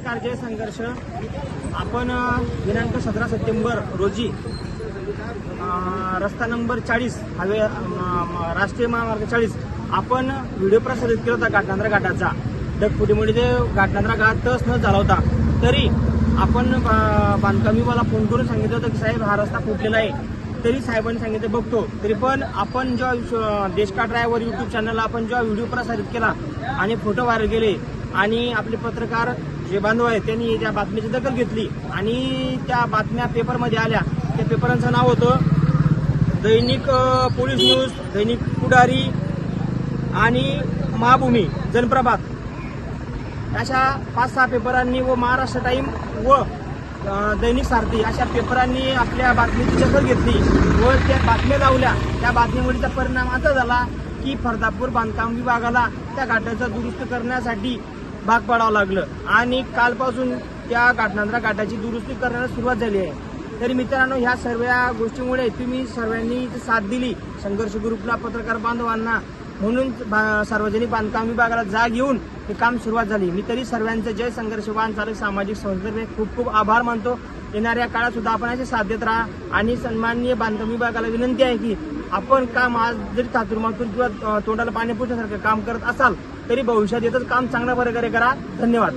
नमस्कार जय संघर्ष. आपण दिनांक सतरा सप्टेंबर रोजी रस्ता नंबर चाळीस हवे राष्ट्रीय महामार्ग चाळीस आपण व्हिडिओ प्रसारित केला होता घाटनांद्रा घाटाचा. ढगफुटीमुळे जे घाटनांद्रा घाट तस न झाला होता तरी आपण बांधकामी मला फोन करून सांगितलं होतं की साहेब हा रस्ता फुटलेला आहे. तरी साहेबांनी सांगितलं बघतो. तरी पण आपण जेव्हा विश्व- देशका ड्रायव्हर युट्यूब चॅनलला आपण जेव्हा व्हिडिओ प्रसारित केला आणि फोटो व्हायरल गेले आणि आपले पत्रकार जे बांधव आहेत त्यांनी त्या बातमीची दखल घेतली. आणि त्या बातम्या पेपरमध्ये आल्या. त्या पेपरांचं नाव होतं दैनिक पोलीस न्यूज दैनिक पुढारी आणि महाभूमी जनप्रभात. अशा पाच सहा पेपरांनी व महाराष्ट्र टाईम व दैनिक सारथी अशा पेपरांनी आपल्या बातमीची दखल घेतली व त्या बातम्या लावल्या. त्या बातमीमुळे परिणाम असा झाला की फरदापूर बांधकाम विभागाला त्या घाटाचं दुरुस्त करण्यासाठी भाग पाडावं लागलं. आणि कालपासून त्या घाटनांद्रा घाटाची दुरुस्ती करण्याला सुरुवात झाली आहे. तरी मित्रांनो ह्या सर्व गोष्टीमुळे तुम्ही सर्वांनी साथ दिली. संघर्ष ग्रुपला पत्रकार बांधवांना म्हणून बा- सार्वजनिक बांधकाम विभागाला जाग येऊन हे काम सुरुवात झाली. मी तरी सर्वांचं जय संघर्ष वाहन चालक सामाजिक संस्थेने खूप खूप आभार मानतो. येणाऱ्या काळात सुद्धा आपण असे साथ देत राहा आणि सन्माननीय बांधकाम विभागाला विनंती आहे की आपण काम आज जरी चातुर्मातून किंवा तोंडाला पाणी पुसण्यासारखं काम करत असाल तरी भविष्यात येतच काम चांगल्या प्रकारे करा. धन्यवाद.